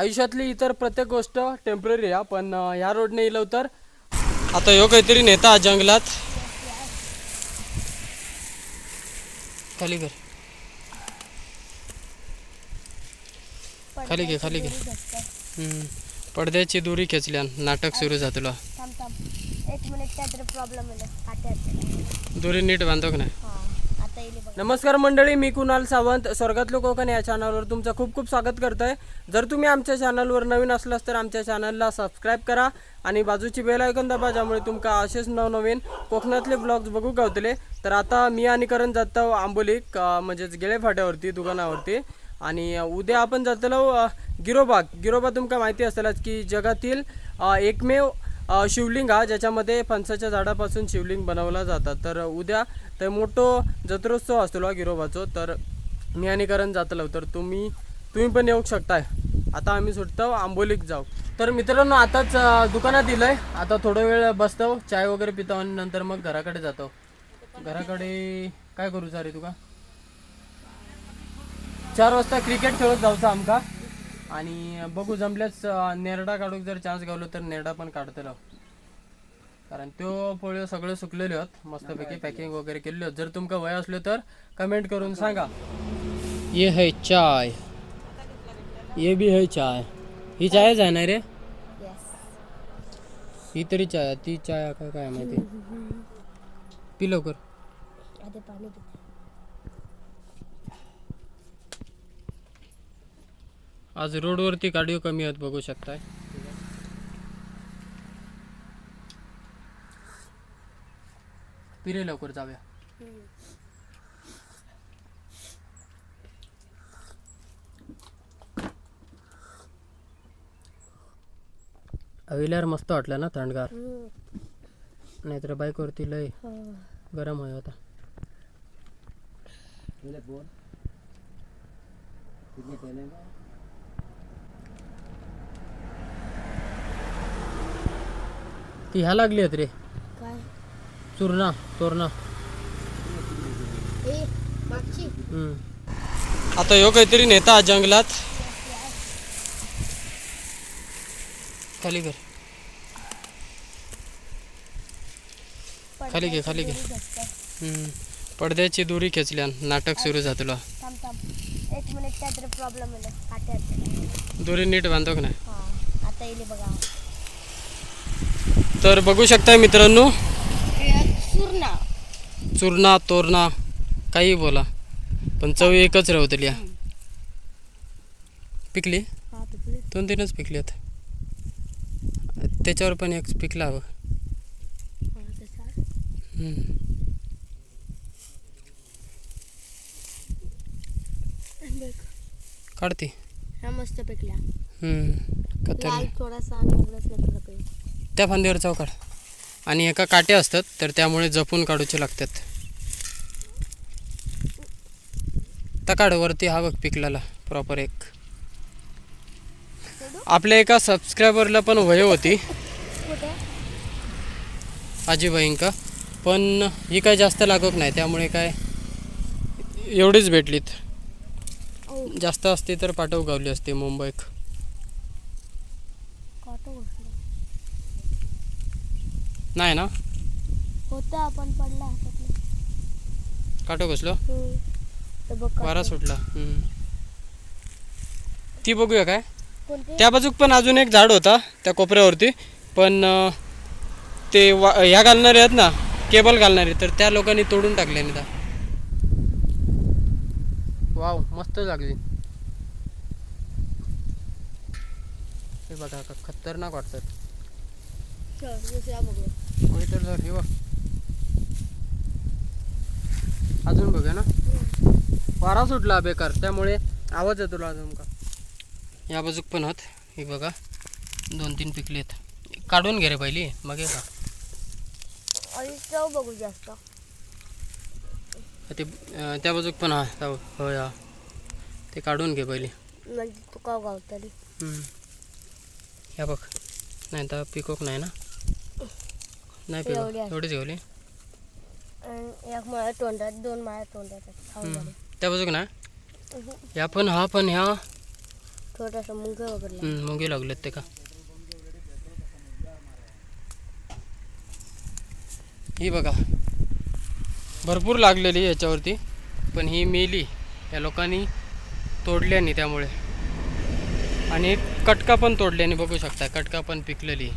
आयुष्यातली इतर प्रत्येक गोष्ट टेंपररी आहे पण ह्या रोडने येलो तर? आता ह्यो काहीतरी नेता जंगलात. खाली कर. खाली घे खाली घे. हम्म. पडद्याची दुरी खेचल्यान नाटक सुरू जातलो थांब थांब. एक मिनिट काहीतरी प्रॉब्लेम आला. दुरी नीट बांधतो का नाही? नमस्कार मंडळी मी कुणाल सावंत स्वर्गातलो कोकण या चॅनलवर तुमचं खूप खूप स्वागत करतोय. जर तुम्ही आमच्या चॅनलवर नवीन असलास तर आमच्या चॅनलला सबस्क्राईब करा आणि बाजूची बेल ऐकून दाबा ज्यामुळे तुमका असेच नवनवीन कोकणातले ब्लॉग्स बघू गावतले. तर आता मी आणि करण जातो आंबोली म्हणजेच गेळे फाट्यावरती दुकानावरती. आणि उद्या आपण जातलो गिरोबा गिरोबा तुमका माहिती असेलच की जगातील एकमेव शिवलिंग हा ज्याच्यामध्ये फणसाच्या झाडापासून शिवलिंग बनवला जातात. तर उद्या ते मोठो जत्रोत्सव असतो गिरोबाचो. तर ज्ञानीकरण जातलो तर तुम्ही तुम्ही पण येऊ शकताय. आता आम्ही सुटतो आंबोलीक जाऊ. तर मित्रांनो आताच दुकानात दुकानात दिलंय. आता थोडा वेळ बसतो. चाय वगैरे पितो आणि नंतर मग घराकडे जातो. घराकडे काय करू सारे तुका? चार वाजता क्रिकेट खेळत जाऊचा आमका. आणि बघू जमल्याच नेरडा काढूक जर चान्स गावलो तर नेरडा पण काढतलो कारण त्यो पोळ्यो सगळे सुकलेले आहेत मस्तपैकी पॅकिंग वगैरे केलेले आहेत जर तुमका वय असलो तर कमेंट करून सांगा. ये है चाय. ये भी है चाय. ही चायच आहे ना रे? येस ही तरी चाय. ती चाय आहे का काय माहिती? पी लवकर आधी पाणी पिते आज रोडवरती गाडीओ कमी आहेत बघू शकताय. पिरे लवकर जाऊया. अविल्यावर मस्त वाटलं ना थंडगार? नाहीतर बाईकवरती लय गरम होय होता ती ह्या लागली आहेत रे. काय? चूर्णा तोरणा. ए मागची. आता ह्यो काहीतरी नेता जंगलात. खाली कर खाली घे खाली घे. हम्म. पडद्याची दुरी खेचल्यान नाटक सुरू जातलो थांब थांब. एक मिनिट काहीतरी प्रॉब्लेम काट्यात दुरी नीट बांधतो का नाही? हा आता येईल बघा. तर बघू शकताय मित्रांनो. सुरणा चूर्णा तोरणा काही बोला. पण चव एकच राहतली या पिकली? हा पिकली. दोन तीनच पिकली आहेत त्याच्यावर पण एक पिकला हवं. काढते. मस्त लाल थोडासा त्या फांदीवर काढ आणि एका काट्या असतात तर त्यामुळे जपून काढूचे लागतात. त्या काढ वरती हा बघ पिकलेला प्रॉपर एक. आपल्या एका सबस्क्रायबरला पण वय होती. आजीबाईंका पण ही काय जास्त लागत नाही त्यामुळे काय एवढीच भेटलीत. ओ जास्त असती तर पाठव गावली असती मुंबईत काटो बसला नाही ना? होता आपण पडला काटो. तर बघ वारा. सुटला. हम्म. ती बघूया काय? कोणते? त्या बाजूक पण अजून एक झाड होता त्या कोपऱ्यावरती. पण अं, ते वा ह्या घालणारे आहेत ना केबल घालणारे तर त्या लोकांनी तोडून टाकले नाही वाव मस्त लागली. हे बघा का खतरनाक वाटतात. चल, दुसरा बघूया. तर जर हे बघ अजून बघूया ना. वारा सुटला बेकार त्यामुळे आवाज येतो अजून का? या बाजूक पण होत. हे बघा दोन तीन पिकलेत काढून घे रे पहिली मग हे का बघू जास्त. ते त्या बाजूक पण हा बघ. होय हा ते काढून घे पहिली. म्हणजे. ह्या बघ नाही तर पिकोक नाही ना. नाही एवढी आहे. एवढीच घेवली आणि एक माळ्या तोंडात दोन माळ्या तोंडात आहेत. खाऊन. झाले त्या बाजूक ना. ह्या पण हा पण ह्या? थोडासा मुंग वगैरे हम्म, मुंगे लागलेत ते का? ही बघा. भरपूर लागलेली याच्यावरती पण ही मेली. या लोकांनी तोडल्यानी त्यामुळे. आणि कटका पण तोडल्याने बघू शकता कटका पण पिकलेली.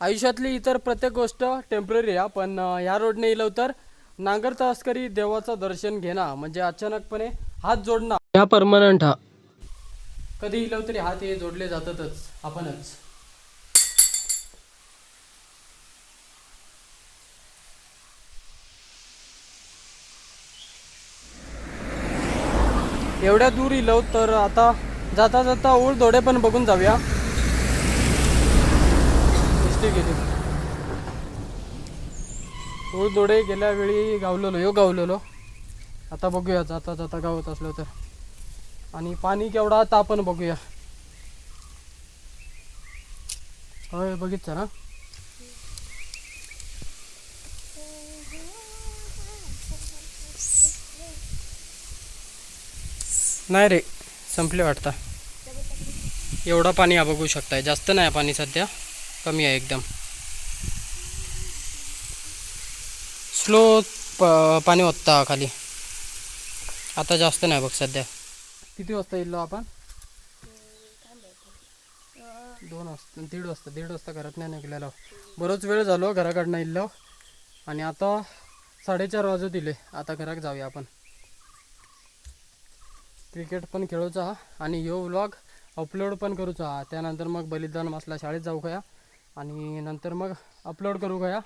आयुष्यातली इतर प्रत्येक गोष्ट टेंपररी आहे पण ह्या रोडने येलो तर नांगर तस्करी देवाचं दर्शन घेणं म्हणजे अचानकपणे हात जोडणं. ह्या परमनंट हा. कधी इलो तरी हात हे जोडले जातातच आपणच. एवढ्या दूर इलो तर आता जाता जाता ओळ दोडे पण बघून जाऊया. मिस्टेक गेली ओळ दोडे गेल्या वेळी गावलेलो यो गावलेलो. आता बघूया जाता जाता गावत असलो तर. आणि पाणी केवढा आता आपण बघूया. होय बघितलं ना? नाही रे संपले वाटतं. एवढं पाणी हा बघू शकताय. जास्त नाही आहे पाणी सध्या. कमी आहे एकदम. स्लो प पाणी ओतता खाली. आता जास्त नाही बघ सध्या. किती वाजता येईल आपण? दोन वाजता दीड वाजता दीड वाजता घरात नाही निघलेलो. बरोच वेळ झालो घराकडनं इल्लो आणि आता साडेचार वाजत दिले. आता घरात जाऊया आपण. क्रिकेट पण खेळूचा आणि यो व्लॉग अपलोड पण करूचा हा. त्यानंतर मग बलिदान मसला शाळेत जाऊ खया आणि नंतर मग अपलोड करू गया.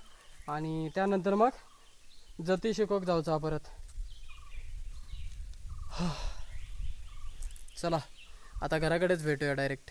आणि त्यानंतर मग जती शिकोक जाऊचा हा परत. चला आता घराकडेच भेटूया डायरेक्ट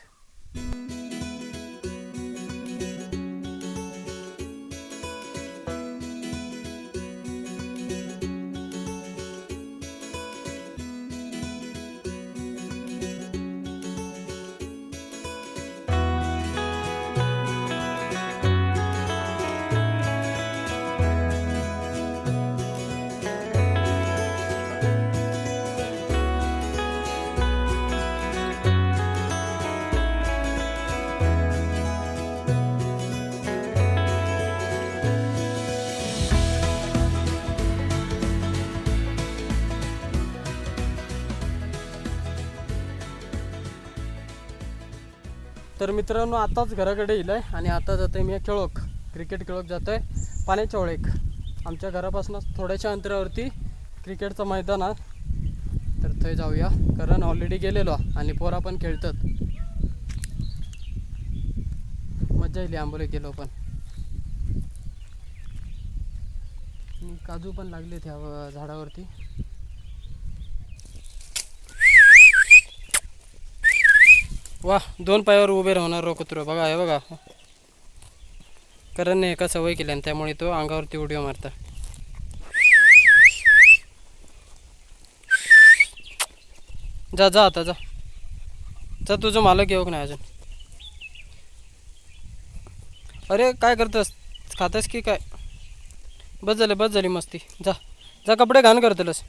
तर मित्रांनो आताच घराकडे येईल आहे आणि आता जातोय मी खेळोक क्रिकेट खेळोक जातोय. पाण्याच्या ओळेक आमच्या घरापासून थोड्याशा अंतरावरती क्रिकेटचं मैदान आहे. तर थंय जाऊया कारण ऑलरेडी गेलेलो आणि पोरा पण खेळतात. मजा येईल आंबोले गेलो पण. काजू पण लागले त्या झाडावरती. वा दोन पायावर उभे राहणार कुत्रो. बघा हे बघा. करणने एका सवय केल्या त्यामुळे तो अंगावरती उडी मारता. जा जा आता जा. जा तुझं मालक येऊ नाही अजून? अरे काय करतस? खातस की काय? बस झाले बस झाली मस्ती. जा. जा कपडे घाण करतलस.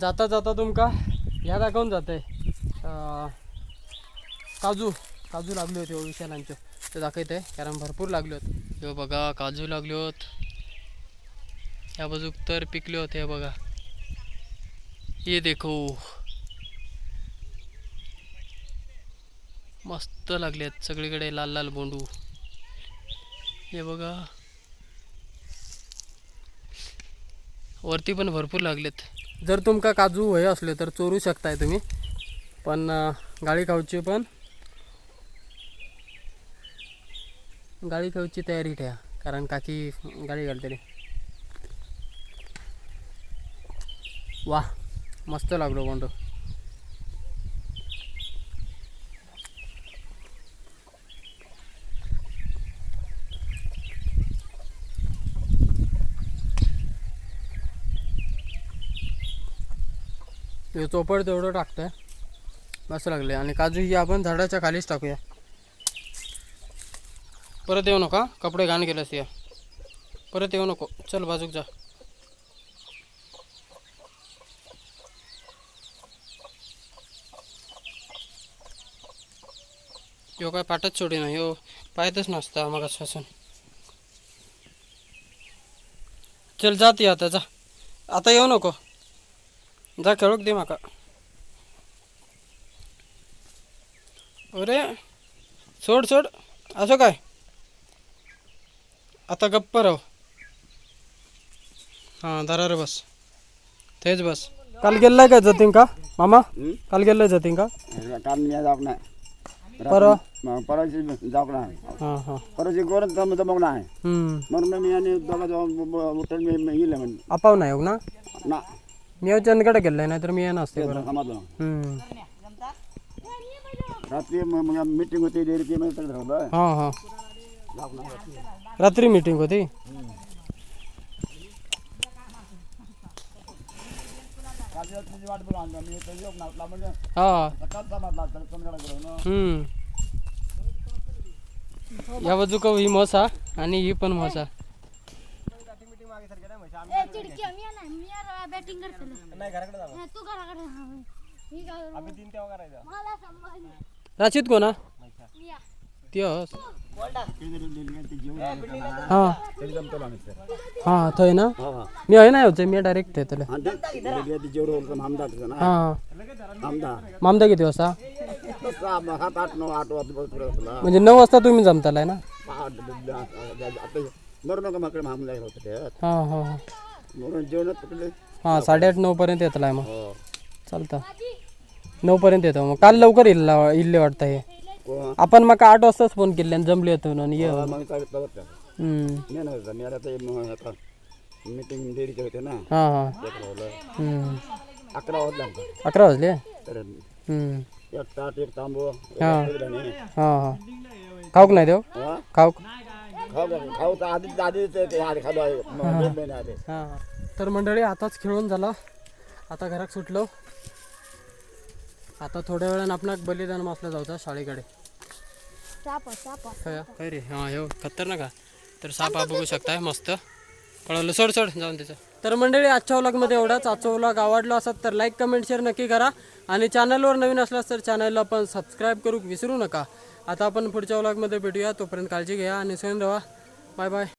जाता जाता तुमका ह्या दाखवून जाते काजू काजू लागले होते विशालांचे ते दाखवत आहे कारण भरपूर लागले होते. हे बघा काजू लागले होत. या बाजूक तर पिकले होते हे बघा. ये देखो. मस्त लागले आहेत सगळीकडे लाल लाल बोंडू. हे बघा. वरती पण भरपूर लागलेत. जर तुमका काजू हवे असले तर चोरू शकताय तुम्ही पण गाळी खाऊची पण गाळी खाऊची तयारी ठेवा कारण काकी गाळी घालतली वा मस्त लागलो कोंड हे चोपड तेवढं टाकतंय. मस्त लागले. आणि काजू ही आपण झाडाच्या खालीच टाकूया. परत येऊ नका, कपडे घाण केलंस या. परत येऊ नको. चल बाजूक जा. यो काय पाठच सोडी नाही, यो पाहतच नसता मग असून चल जाती आता, जा. आता येऊ नको. जा, खेळूक दे माका. अरे, सोड सोड. असं काय? आता गप्प राव हां दरा रे बस. तेच बस. काल गेलाय का जतीन का? मामा? काल गेलाय जतीन का? काम मी जाऊ नाही. परवा? मग परवाची जाऊ नाही. हां हां. परवाची गोरत काम जमक नाही. हम्म. म्हणून मी आणि दोघा जाऊन उठून मी मी गेले म्हणजे अपाव नाही हो ना? ना. मी अहो चंदकडे गेलाय नाही तर मी येणार असते बरं समजलं. रात्री मीटिंग होती डेअरी मी तर ठरवलं हां हां. जाऊ नाही. रात्री मीटिंग होती. म्हणजे हां या बाजू का ही म्हसा आणि ही पण म्हसा चिडकी मी नाही मी बॅटिंग करते तू घराकडे जा. मी काय करू? मला संभाजी राशीद कोणा मी या. ती हस ते जेवण हां. हां थंय ना? मी आहे ना होते मी डायरेक्ट येतले आणि ते ते जेवढं आमदार तुझं ना हां. मामदा किती वाजता? नऊ म्हणजे नऊ वाजता तुम्ही जमतालाय ना? हां हां हां. साडेआठ नऊपर्यंत येतलाय मग. हो. चालतं. नऊपर्यंत येतो मग. काल लवकर येईल इल्ले वाटतं हे. आपण मग आठ वाजताच फोन केले जमले येतो आणि ये. मग हम्म. नाही मी आता आता मीटिंग डेअरीचे होते ना. हां हां. हम्म. अकरा वाजला आमचा. अकरा वाजले? तर हम्म. एक ताट एक तांबू हा. हा हां हां. खाऊक नाही देव? खाऊक? खाऊ खाऊ तर आधीच आधीच ते आधी खालो आहे. मग दोन महिने आधी. हां तर मंडळी आताच खेळून झाला. आता घरात सुटलो. आता थोड्या वेळानं आपण बलिदान मासला जाऊचा शाळेकडे. साप साप काय काय रे? हां हो खतरनाक हा तर साप हा बघू शकताय मस्त. कळवलं सोड सोड जाऊन त्याचं. तर मंडळी आजच्या व्लॉगमध्ये एवढाच. आजचा व्लॉग आवडला असत तर लाईक कमेंट शेअर नक्की करा. आणि चॅनलवर नवीन असलास तर चॅनलला पण सबस्क्राईब करू विसरू नका. आता आपण पुढच्या व्लॉगमध्ये भेटूया. तोपर्यंत काळजी घ्या आणि स्वयं रहा बाय बाय